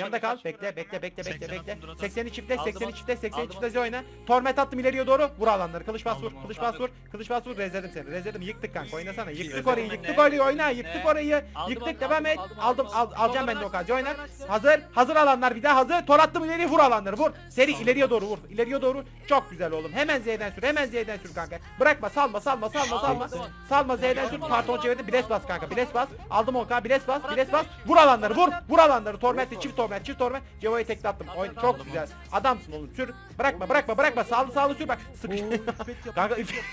Yanında kal. Bekle bekle bekle bekle 80 bekle. attım, dur, 80'i çifte Aldım 80'i onu. çifte 80'i Aldım çifte onu. Z oyna. Torment attım ileriye doğru. Vur alanları. Kılıç bas vur. Kılıç bas vur. Kılıç bas vur. Rezledim seni. Rezledim. Yıktık kanka. Oynasana. Yıktık orayı. Yıktık orayı. Oyna. Yıktık orayı. Yıktık. Devam et. aldım, Aldım. aldım, al- aldım. Alacağım ben de o kadar. Oyna. Hazır. Hazır alanlar bir daha hazır. Tor attım ileriye vur alanları. Vur. Seri ileriye doğru vur. İleriye doğru. Çok güzel oğlum. Hemen Z'den sür. Hemen Z'den sür kanka. Bırakma. Salma. Salma. Salma. Salma. Salma Z'den sür. Karton çevirdim. Biles bas kanka. Biles bas. Aldım oka. Biles bas. Biles bas. Vur alanları. Vur. Vur alanları. Torment'le çift torment. Çift torment. Cevo'yu tekle attım. Oyun çok güzel. Adamsın oğlum. Sür. Bırakma. Bırakma. Bırakma. Sağlı sağlı sür bak. Sıkış. kanka İffet.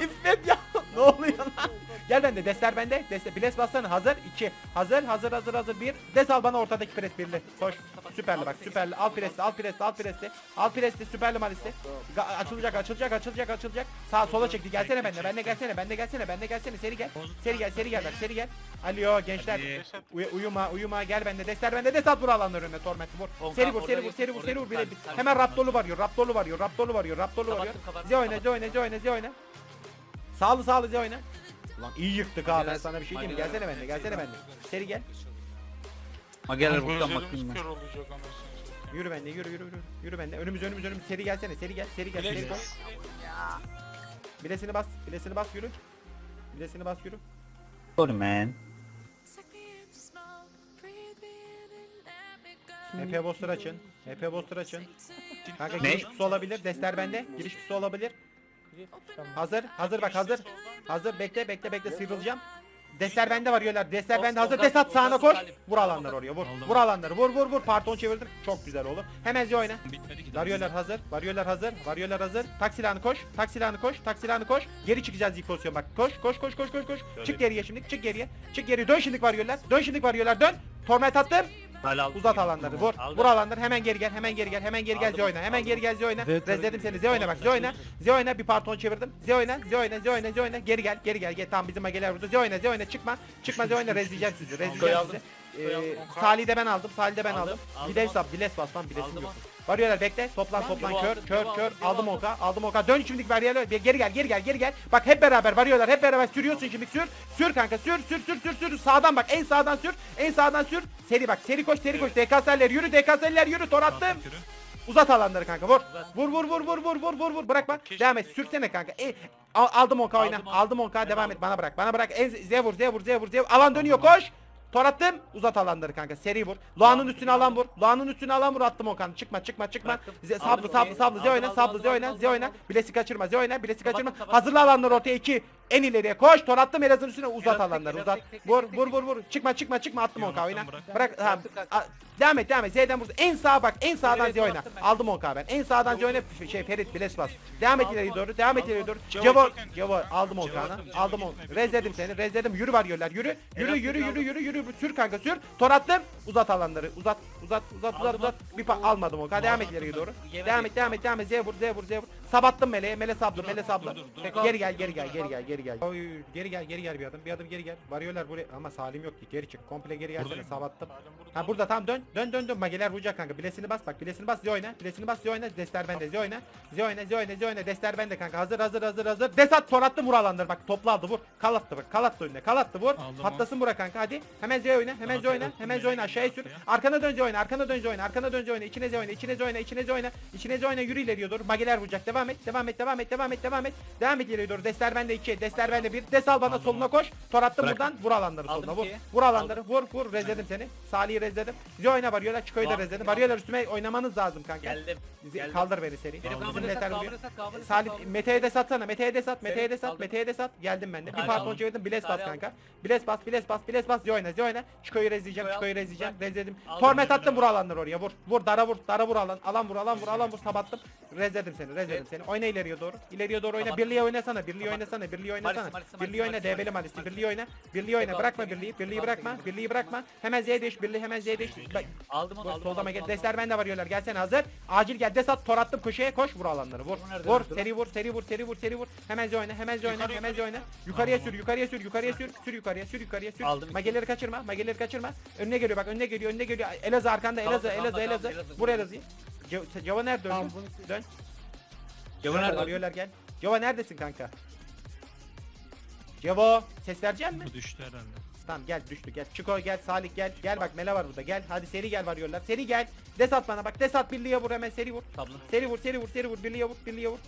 İffet ya. Ne oluyor lan? Gel bende. Desler bende. Desler. Biles bassana. Hazır. 2. Hazır. Hazır. Hazır. Hazır. 1. Des al bana ortadaki pres birli. Koş. Süperli bak. Süperli. Al presli. Al presli. Al presli. Al presli. Süperli malisi. Ga- açılacak. Açılacak. Açılacak. Açılacak. Sağ sola çekti. Gelsene bende. Bende gelsene. Bende gelsene. Bende gelsene. Seri gel. Seri gel. Seri gel bak. Seri gel. Alo gençler. Uy- uyuma. Uyuma. Gel bende. Desler bende. Des at vur alanları önüne. Torment vur. Seri vur. Seri vur. Seri vur. Seri vur. Hemen Raptorlu varıyor. Raptorlu varıyor. Raptorlu varıyor. Raptorlu varıyor. Z oyna. Z oyna. Z oyna. Z oyna. Sağlı sağlı Z oyna. Ulan iyi yıktık ha ben sana bir şey diyeyim. Gelsene bende. Gelsene bende. Seri gel. Bu buradan gözlerimiz bakayım ben. kör olacak anasını satayım. Yürü bende. Yürü yürü yürü. Yürü bende. Önümüz önümüz önümüz. Seri gelsene. Seri gel. Seri gel. Seri Bilek- koy. Bilesini bas. Bilesini bas yürü. Bilesini bas yürü. Sorry man. HP Boster açın. HP Boster açın. Kanka Ne? giriş pusu olabilir. Destler bende. Giriş pusu olabilir. Hazır. Hazır bak hazır. Hazır. Bekle bekle bekle sıyrılacağım. Destler bende var yöler. Destler bende hazır. Soldan- Desat sağına koş. Vur alanları oraya. Vur. Vur alanları. Vur vur vur. Parton çevirdim. Çok güzel oğlum. Hemen Z oyna. Varyolar hazır. Varyolar hazır. Varyolar hazır. Tak silahını koş. Tak silahını koş. Tak silahını koş. Geri çıkacağız ilk pozisyon bak. Koş koş koş koş koş koş. Çık geriye şimdi. Çık geriye. Çık geriye. Dön şimdi varyolar. Dön şimdi varyolar. Dön. Torment attım. Hala aldım. Uzat alanları. Vur. Aldım. Vur alanları. Hemen geri gel. Hemen geri gel. Hemen geri gel. Z oyna. Hemen Aldım. geri gel. Z oyna. Rezledim seni. Z oyna bak. Z oyna. Z oyna. Bir parton çevirdim. Z oyna. Z oyna. Z oyna. Z oyna. Geri gel. Geri gel. Gel. Tamam bizim mageler burada. Z oyna. Z oyna. Çıkma. Çıkma. Z oyna. Rezleyeceğim sizi. Rezleyeceğim sizi. Ee. Salih'i de ben aldım. Salih'i de ben Aldım, aldım. aldım Biles bas. Biles bas lan. Bilesim yok. Varıyorlar bekle. Toplan Tamam, toplan Cevo kör aldım, kör kör. aldım, Cevo Aldım oka. Aldım oka. Dön şimdi varıyorlar. Bir Geri gel. Geri gel. Geri gel. Bak hep beraber varıyorlar. Hep beraber sürüyorsun şimdi. Sür. Sür kanka. Sür sür sür sür sür. Sağdan bak. En sağdan sür. En sağdan sür. Seri bak. Seri koş. Seri koş. DKS'ler yürü. DKS'ler yürü. Tor attım. Uzat alanları kanka vur. Vur vur vur vur vur vur vur vur bırakma. Keşke- Devam et sürsene kanka. E, al- aldım onka oyna. Aldım, onka devam et bana bırak. Bana bırak. En Z vur Z vur Z vur Z vur. Alan dönüyor koş. Tor attım. Uzat alanları kanka. Seri vur. Loğanın üstüne alan vur. Loğanın üstüne alan vur attım Okan. Çıkma çıkma çıkma. Bıraktım. Z- Sablı sablı sablı Z oyna. Sablı Z oyna. Z oyna. Bilesi kaçırma. Z oyna. Bilesi kaçırma. Hazırla alanları ortaya 2. En ileriye koş. Tor attım. Elazığ'ın üstüne uzat alanları. Uzat. Vur vur vur vur. Çıkma çıkma çıkma. Attım onka oyna. bırak. Ha, Devam et devam et. Z'den vur. En sağa bak. En sağdan Z oyna. Aldım onka ben. En sağdan Z oyna. Şey Ferit Biles bas. Devam et ileri doğru. Devam et ileri doğru. Cevo Cevo. aldım Cevo Aldım gitme, Rezledim seni. Rezledim. Yürü varıyorlar. Yürü. Yürü yürü helal. yürü yürü yürü. Sür kanka sür. Tor attım. Uzat alanları. Uzat uzat uzat uzat Aldım uzat. Bir pa- almadım onka. Devam et ileriye doğru. Devam et devam et devam et. Z vur Z vur Z vur. Sabattım meleğe. Mele sablı. Dur, Mele dur. Geri gel geri gel geri gel geri gel. Oy, Geri gel geri gel bir adım. Bir adım geri gel. Varıyorlar buraya. Ama Salim yok ki. Geri çık. Komple geri gelsene. Sabattım. Ha burada tamam dön dön dön dön. Mageler vuracak kanka. Bilesini bas bak bilesini bas Z oyna. Bilesini bas Z oyna. Destler bende Z oyna. Z oyna Z oyna Z oyna. Destler bende kanka. Hazır hazır hazır hazır. Desat tor attı vur alanları. Bak toplu aldı vur. Kal attı bak kal attı önüne. Kal attı vur. Patlasın bura kanka hadi. Hemen Z oyna hemen Z Tamam, oyna hemen Z tamam, oyna. aşağıya sür. arkana dön Z oyna arkana dön Z oyna arkana dön Z oyna. İçine Z oyna içine Z oyna içine Z oyna. İçine Z oyna yürü ileriye doğru. Mageler vuracak. Devam et devam et devam et devam et devam et. Devam et ileriye doğru. Destler bende 2 destler bende 1 des al bana Aldım soluna onu. koş. Tor attım Bırak. buradan. Vur alanları Aldım soluna vur. ikiye. vur alanları vur vur. Rezledim seni. Salih'i rezledim. Z oyna varıyorlar çıkoyu da Tamam. rezledim. Varıyorlar üstüme oynamanız lazım kanka. Geldim. Z- geldim. kaldır beni seri. Benim bizim neter sat, vuruyor kavramı sat, Salih kavramı Mete'ye de satsana. Mete'ye de sat Mete'ye de sat aldım. Mete'ye de sat. Geldim ben de. Bir Salih aldım. çevirdim biles bas Salih kanka. Biles bas biles bas biles bas. Z oyna Z oyna. Çıkoyu rezleyeceğim Çıkoyu çıkoyu al. rezleyeceğim. Bırak. rezledim. Aldım. torment attım vur alanları oraya. Vur. Vur dara vur dara vur alan. Alan vur alan vur alan vur. Sabattım. Rezledim seni rezledim Evet. seni. Oyna ileriye doğru. İleriye doğru oyna. Kapattım. birliğe oynasana birliğe Kapattım. oynasana birliğe oynasana. Birliğe oyna DB'li malisi, birliği oyna. Birliği oyna. Bırakma birliği. Birliği bırakma. birliği bırakma. Hemen Z değiş. Birliği hemen Z değiş. Bak, Aldım onu Vur, aldım. solda aldım, maget aldım, desler bende varıyorlar gelsene hazır. Acil gel. Desat tor attım. Köşeye koş. Vur alanları. Vur. Vur seri vur seri vur seri vur seri vur. Hemen Z oyna. Hemen Z oyna. Hemen Z oyna. Yukarıya sür yukarıya sür yukarıya sür. Sür yukarıya sür yukarıya sür. Mageleri kaçırma mageleri kaçırma. Önüne geliyor bak önüne geliyor önüne geliyor. Elazığ arkanda Tamam, Elazığ tamam, Elazığ tamam, Elazığ. Vur Elazığ'ı Ceva nerede? Dön. Cevo nerede? Arıyorlar gel. Ceva neredesin kanka? Cevo ses verecek misin? Bu düştü herhalde. Tamam gel düştü gel. Çiko gel Salih gel. Gel bak Mele var burada gel. Hadi seri gel varıyorlar. Seri gel. Des at bana bak. Des at birliğe vur hemen seri vur. Tablo. Seri vur seri vur seri vur birliğe vur birliğe vur.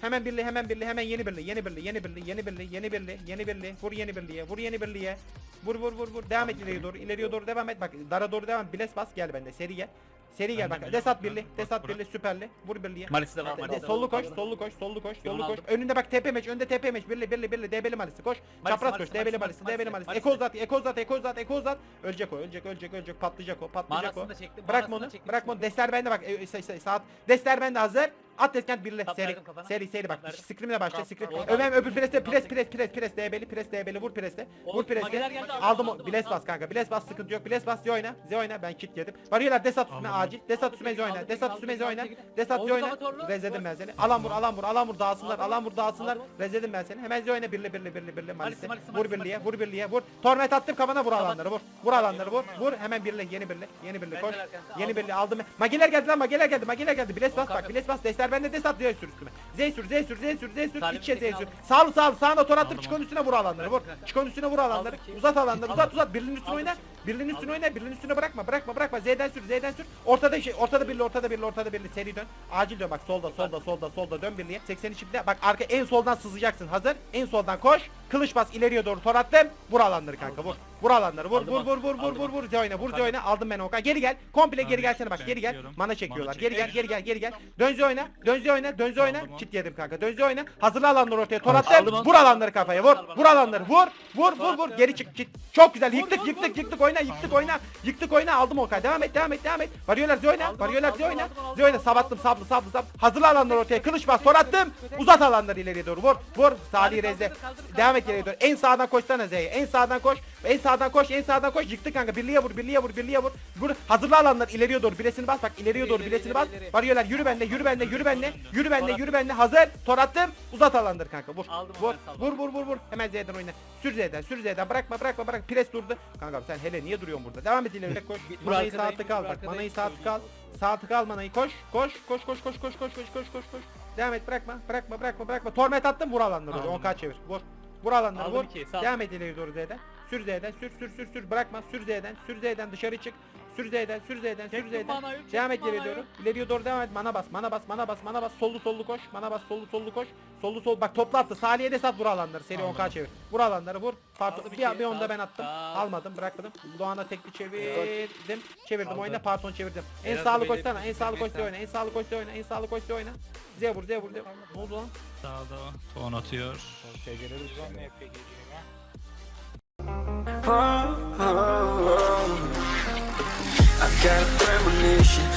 Hemen birliğe hemen birliğe hemen yeni birliğe yeni birliğe yeni birliğe yeni birliğe yeni birliğe yeni birliğe vur yeni birliğe vur yeni birliğe vur vur vur vur devam et ileriye doğru ileriye doğru devam et bak dara doğru devam et biles bas gel bende seri gel seri gel bak desat de. desat birliğe süperli vur birliğe Malisi de var. De- Malisi sollu koş, sollu koş, sollu koş, sollu koş. Önünde bak tepe meç, önde tepe meç. Birli, birli, birli. Debeli malisi koş. Çapraz koş. Malisi, Debeli malisi, debeli malisi. Eko uzat, eko uzat, eko uzat, eko uzat. Ölecek o, ölecek, ölecek, ölecek. Patlayacak o, patlayacak o. Manasını da çektim. Bırak manasını onu, çektim. bırak onu. Destler bende bak. E, e, sa- sa- saat. Destler bende hazır. At deskent birli. Tap Seri, verdim kafana. seri, seri bak. Tap verdim. Scream'le başla. Tap, Scream. tap. Ömer öbür preste, pres, pres, pres, pres. Debeli, pres, debeli. Vur preste. Vur Oğlum, preste. geldi, aldım, Aldım o. aldım, Biles aldım. bas kanka. Biles bas sıkıntı yok. Biles bas. Z oyna. Z oyna. Ben kit yedim. Varıyorlar desat üstüme acil. Desat üstüme Z oyna. Desat üstüme Z oyna. Desat Z oyna. Rezledim ben seni. Alan vur, alan vur, alan vur dağılsınlar. Alan vur dağılsınlar. Aldım. Rezledim ben seni. Hemen Z oyna birli birli birli birli malisi. Malisi, Vur malisi, birliğe, malisi. vur birliğe, vur. Torment attım kafana vur alanları vur. Vur alanları vur. Vur hemen birli, yeni birli, yeni birli koş. Yeni birli aldım. Mageler geldi lan, mageler geldi, mageler geldi. Biles bas bak, biles bas. Destler bende des at Z sür üstüme. Z sür, Z sür, Z sür, Z sür. Salim İçe Z sür. aldım. Sağlı sağlı sağına tor. Aldım, Çıkon üstüne vur alanları vur. Çıkon üstüne vur alanları. Aldım ki. Uzat alanları, uzat Aldım. uzat. Birliğin üstüne Aldım oyna. ki. Birliğin üstüne oyna, birliğin üstüne bırakma, bırakma, bırakma. Z'den sür, Z'den sür. Ortada şey, ortada birli, ortada birli, ortada birli. Seri dön. Acil dön bak solda, solda, solda, solda dön birliğe. 80 içinde. Bak arka en soldan sızacaksın. Hazır. En soldan koş. Kılıç bas ileriye doğru tor attım. Vur alanları kanka vur. Vur alanları vur vur vur vur vur vur vur Zeoyna vur Okan. Zeoyna aldım ben Okan. Geri gel. Komple geri gelsene bak. Geri gel. Mana çekiyorlar. Geri gel, geri gel, geri gel. Dön Zeoyna. Dön Zeoyna. Dön onu. Çit yedim kanka. Dön Zeoyna. Hazırla alanları ortaya. Tor attım. Vur alanları kafaya. Vur. Vur alanları. Vur. Vur vur vur. Geri çık. Çit. Çok güzel. Yıktık yıktık yıktık oyna. Yıktık oyna. Yıktık oyna. Aldım Okan. Devam et devam et devam et. Varıyorlar. Aldım, Varıyorlar Zeoyna aldım, sabattım sablı sablı sablı. Hazırla alanları ortaya. Kılıç bas. Tor attım. Uzat alanları ileriye doğru. Vur. Vur. Salih Rezde. kaldır, Devam et doğru. En sağdan koşsana Z'ye. En sağdan koş. En sağdan koş. En sağdan koş. Yıktı kanka. Birliğe vur. Birliğe vur. Birliğe vur. Vur. Hazırla alanlar ileriye doğru. Bilesini bas bak. ileriye İleri, doğru. Bilesini bas. Varıyorlar. Yürü bende. Yürü bende. Yürü bende. Yürü bende. Tor Yürü bende. Hazır. Tor attım. Uzat alanları kanka. Vur. Vur. Vur vur vur vur. Hemen Z'den oyna. Sür Z'den. Sür Z'den. Bırakma bırakma bırak. Pres durdu. Kanka sen hele niye duruyorsun burada? Devam et ileri. Koş. Manayı sağ tık al bak. Manayı sağ tık al. Sağ tık al manayı. Koş. Koş. Koş koş koş koş koş koş koş koş. Devam et bırakma. Bırakma bırakma bırakma. Torment attım. Vur alanları. Aldım. 10k çevir. Vur. Vur alanları Aldım vur. iki, sağ ol. Devam et ileri doğru Z'den. Sür Z'den. Sür sür sür sür. Bırakma. Sür Z'den. Sür Z'den dışarı çık. Sür Z'den. Sür Z'den. Sür Çektim Z'den. manayı, Devam et çektim manayı. doğru. İleriye doğru devam et. Mana bas. Mana bas. Mana bas. Mana bas. Sollu sollu koş. Mana bas. Sollu sollu koş. Sollu sol. Bak topla attı. Salih'e de sat vur alanları. Seri Aldım. 10k çevir. Vur alanları vur. Pardon. Aldım Bir, iki, bir onda sağ- ben attım. sağ- Almadım. Bırakmadım. Doğan'a tekli çevirdim. Çevirdim Aldım. oyna. Pardon çevirdim. En Biraz sağlı böyle koşsana. En bir sağlı şey koşta oyna. En sağlı koşta oyna. En sağlı koşta oyna. Z vur. Z vur. Z vur. Ne oldu lan? Sağda ton atıyor. I